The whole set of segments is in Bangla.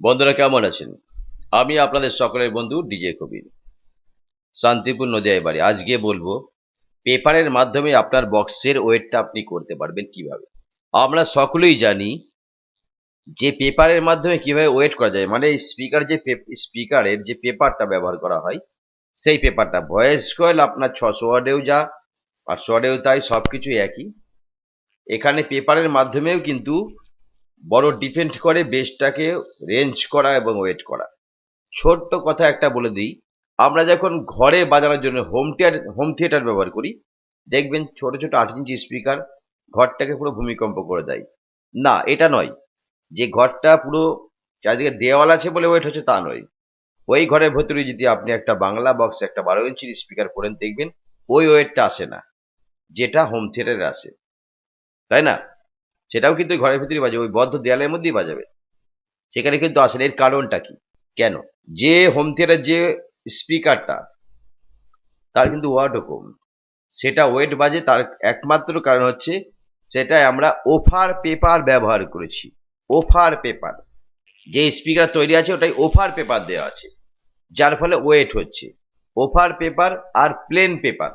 বন্ধুরা, কেমন আছেন? আমি আপনাদের সকলের বন্ধু ডিজে কবির। শান্তিপুর নদিয়ায় বাড়ি। আজকে বলব, পেপারের মাধ্যমে আপনার বক্সের ওয়েটটা আপনি করতে পারবেন কীভাবে। আমরা সকলেই জানি যে পেপারের মাধ্যমে কীভাবে ওয়েট করা যায়। মানে স্পিকার যে স্পিকারের যে পেপারটা ব্যবহার করা হয়, সেই পেপারটা। ভয়েস কয়েল আপনার ছশো ওয়ার্ডেও যা আটশো ওয়ার্ডেও তাই সব কিছুই একই। এখানে পেপারের মাধ্যমেও কিন্তু বড় ডিপেন্ড করে বেসটাকে রেঞ্জ করা এবং ওয়েট করা। ছোট্ট কথা একটা বলে দিই, আমরা যখন ঘরে বাজানোর জন্য হোম থিয়েটার হোম থিয়েটার ব্যবহার করি, দেখবেন ছোট ছোট আট ইঞ্চি স্পিকার ঘরটাকে পুরো ভূমিকম্প করে দেয়। না, এটা নয়। যে ঘরটা পুরো চারিদিকে দেওয়াল আছে বলে ওয়েট হচ্ছে তা নয়। ওই ঘরের ভেতরে যদি আপনি একটা বাংলা বক্স একটা বারো ইঞ্চির স্পিকার করেন দেখবেন ওই ওয়েটটা আসে না, যেটা হোম থিয়েটারে আসে। তাই না? সেটাও কিন্তু ঘরের ভিতরেই বাজাবে, ওই বদ্ধ দেয়ালের মধ্যেই বাজাবে। সেখানে কিন্তু আসে না এর কারণটা কি? কেন? যে হোম থিয়েটার যে স্পিকারটা তার কিন্তু ওয়াটও কম। সেটা ওয়েট বাজে, তার একমাত্র কারণ হচ্ছে, সেটাই আমরা ওফার পেপার ব্যবহার করেছি। ওফার পেপার যে স্পিকার তৈরি আছে, ওটাই ওফার পেপার দেওয়া আছে। যার ফলে ওয়েট হচ্ছে। ওফার পেপার আর প্লেন পেপার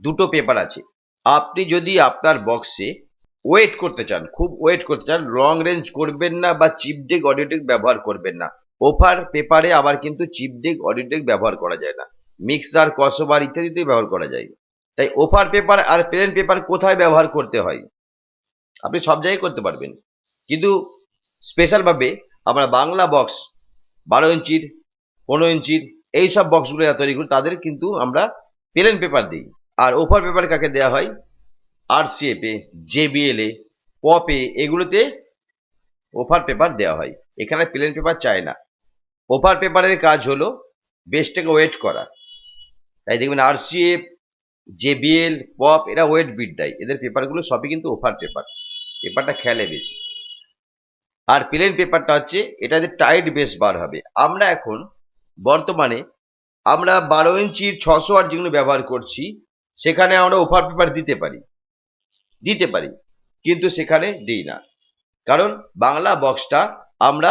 দুটো পেপার আছে। আপনি যদি আপনার বক্সে ওয়েট করতে চান, খুব ওয়েট করতে চান লং রেঞ্জ করবেন না বা চিপ ডেক অডিওটেক ব্যবহার করবেন না। ওফার পেপারে আবার কিন্তু চিপ ডেক অডিওটেক ব্যবহার করা যায় না। মিক্সার কসবার ইত্যাদিতে ব্যবহার করা যায়। তাই ওফার পেপার আর প্লেন পেপার কোথায় ব্যবহার করতে হয়? আপনি সব জায়গায় করতে পারবেন। কিন্তু স্পেশালভাবে আমরা বাংলা বক্স বারো ইঞ্চির, পনেরো ইঞ্চির এই সব বক্সগুলো তৈরি করি, তাদের কিন্তু আমরা প্লেন পেপার দিই। আর ওফার পেপার কাকে দেওয়া হয়? আর সিএপে জেবিএল এ পপে এগুলোতে ওফার পেপার দেওয়া হয়। এখানে প্লেন পেপার চায় না। ওফার পেপারের কাজ হলো বেসটাকে ওয়েট করা। তাই দেখবেন আর সিএফ জেবিএল পপ এরা ওয়েট বিট দেয়। এদের পেপারগুলো সবই কিন্তু ওফার পেপার পেপারটা খেলে বেশি। আর প্লেন পেপারটা হচ্ছে এটাতে টাইট বেস বার হবে। আমরা এখন বর্তমানে আমরা বারো ইঞ্চির ছশো আর যেগুলো ব্যবহার করছি, সেখানে আমরা ওভার পেপার দিতে পারি। দিতে পারি, কিন্তু সেখানে দিই না। কারণ বাংলা বক্সটা আমরা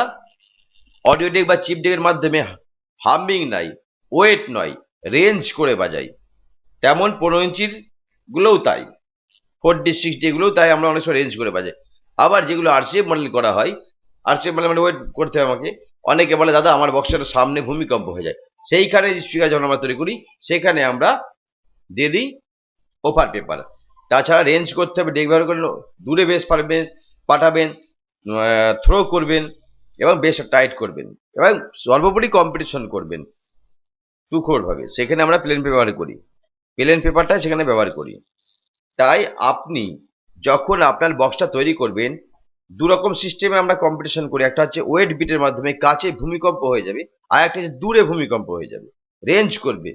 অডিও ডেক বা চিপ ডেকের মাধ্যমে হামিং নাই ওয়েট নয় রেঞ্জ করে বাজাই। তেমন পনেরো ইঞ্চির গুলোও তাই ফোর ডি সিক্স ডি এগুলোও তাই আমরা অনেক সময় রেঞ্জ করে বাজাই। আবার যেগুলো আরসিএফ মডেল করা হয় আরসিএফ মডেল মানে ওয়েট করতে হয় আমাকে, অনেকে বলে, দাদা, আমার বক্সের সামনে ভূমিকম্প হয়ে যায়। সেইখানে স্পিকার যখন আমরা তৈরি করি, সেখানে আমরা দিয়ে দিই ওভার পেপার তাছাড়া রেঞ্জ করতে হবে ডেক ব্যবহার করলে দূরে বেশ পারবেন, পাঠাবেন থ্রো করবেন, এবং বেশ টাইট করবেন, এবং সর্বোপরি কম্পিটিশন করবেন। ভাবে সেখানে আমরা প্লেন ব্যবহার করি। প্লেন পেপারটা সেখানে ব্যবহার করি। তাই আপনি যখন আপনার বক্সটা তৈরি করবেন দু রকম সিস্টেমে আমরা কম্পিটিশন করি। একটা হচ্ছে ওয়েট বিটের মাধ্যমে কাছে ভূমিকম্প হয়ে যাবে, আর একটা হচ্ছে দূরে ভূমিকম্প হয়ে যাবে। রেঞ্জ করবে।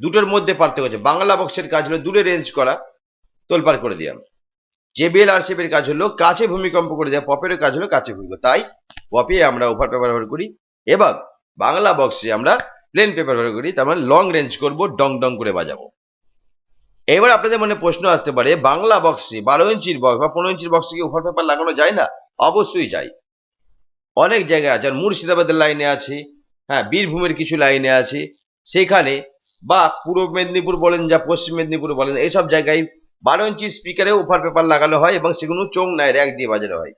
দুটোর মধ্যে পার্থক্য আছে। বাংলা বক্সের কাজ হলো দূরে রেঞ্জ করা। তোলপার করে দেওয়া জেবিএল আর শেপের কাজ হলো কাছে ভূমিকম্প করে দেওয়া পপের কাজ হলো কাছে ভূমিকম্প। তাই পপে আমরা ওভার পেপার ব্যবহার করি। এবং বাংলা বক্সে আমরা প্লেন পেপার ব্যবহার করি, তার মানে লং রেঞ্জ করব, ডং ডং করে বাজাবো। এবার আপনাদের মনে প্রশ্ন আসতে পারে, বাংলা বক্সে বারো ইঞ্চির বক্স বা পনেরো ইঞ্চির বক্সে কি ওভার পেপার লাগানো যায় না? অবশ্যই যায়। অনেক জায়গায় আছে, আর মুর্শিদাবাদের লাইনে আছে হ্যাঁ বীরভূমের কিছু লাইনে আছে। সেখানে বা পূর্ব মেদিনীপুর বলেন, যা পশ্চিম মেদিনীপুর বলেন এইসব জায়গায় বারো ইঞ্চি স্পিকারে ওভার পেপার লাগানো হয় এবং সেগুলো চোং নেয় র্যাক দিয়ে বাজানো হয়।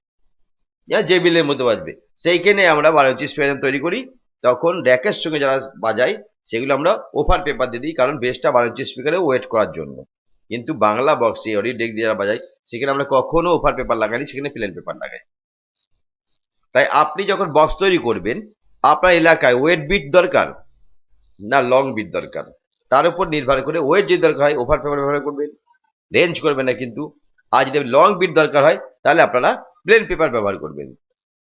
যা যে বিলের মধ্যে বাজবে। সেইখানে আমরা বারো ইঞ্চি স্পিকার তৈরি করি, তখন র্যাকের সঙ্গে যারা বাজায়, সেগুলো আমরা ওভার পেপার দিয়ে দিই, কারণ বেসটা বারো ইঞ্চি স্পিকারে ওয়েট করার জন্য। কিন্তু বাংলা বক্সে অডিও ডেক দিয়ে যারা বাজায়, সেখানে আমরা কখনো ওভার পেপার লাগাই সেখানে প্লেন পেপার লাগাই। তাই আপনি যখন বক্স তৈরি করবেন, আপনার এলাকায় ওয়েট বিট দরকার না লং বিট দরকার? তার উপর নির্ভর করে ওয়েট যদি দরকার হয় ওভার পেপার ব্যবহার করবেন। রেঞ্জ করবেন না কিন্তু। আর যদি লং বিট দরকার হয়, তাহলে আপনারা প্লেন পেপার ব্যবহার করবেন।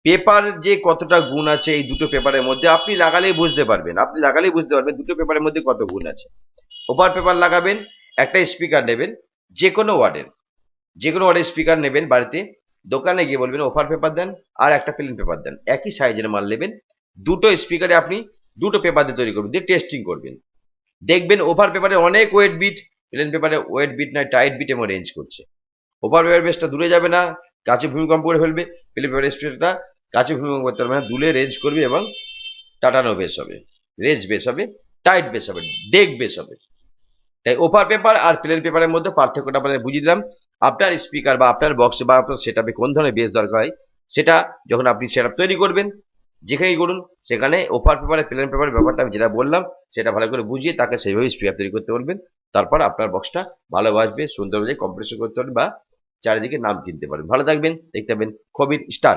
পেপার যে কতটা গুণ আছে এই দুটো পেপারের মধ্যে আপনি লাগালেই বুঝতে পারবেন। আপনি লাগালেই বুঝতে পারবেন দুটো পেপারের মধ্যে কত গুণ আছে। ওভার পেপার লাগাবেন, একটা স্পিকার নেবেন, যে কোনো ওয়ার্ডের। যে কোনো ওয়ার্ডের স্পিকার নেবেন বাড়িতে, দোকানে গিয়ে বলবেন ওভার পেপার দেন আর একটা প্লেন পেপার দেন। একই সাইজের মাল নেবেন। দুটো স্পিকারে আপনি দুটো পেপার দিয়ে তৈরি করবেন, দিয়ে টেস্টিং করবেন। দেখবেন ওভার পেপারে অনেক ওয়েট বিট প্লেন পেপারে ওয়েট বিট নয়, টাইট বিট এবং রেঞ্জ করছে। ওভার পেপার বেসটা দূরে যাবে না, কাছে ভূমিকম্প করে ফেলবে প্লেন পেপার স্পিকারটা কাছে ভূমিকম্প করতে পারবে না দুলে রেঞ্জ করবে এবং টাটানো বেস হবে, রেঞ্জ বেস হবে, টাইট বেস হবে, ডেক বেস হবে। তাই ওপার পেপার আর প্লেন পেপারের মধ্যে পার্থক্যটা আপনাদের বুঝিয়ে দিলাম। আপনার স্পিকার বা আপনার বক্সে বা আপনার সেটআপে কোন ধরনের বেস দরকার হয়, সেটা যখন আপনি সেটআপ তৈরি করবেন যেখানেই করুন সেখানে ওপার পেপারে প্লেন পেপারের ব্যাপারটা আমি যেটা বললাম, সেটা ভালো করে বুঝিয়ে তাকে সেইভাবে স্পিয়ার তৈরি করতে বলবেন। তারপর আপনার বক্সটা ভালো বাজবে, সুন্দর বাজে কম্প্রেশন করতে পারবেন বা চারিদিকে নাম কিনতে পারবেন। ভালো থাকবেন, দেখতে পাবেন, কবির স্টার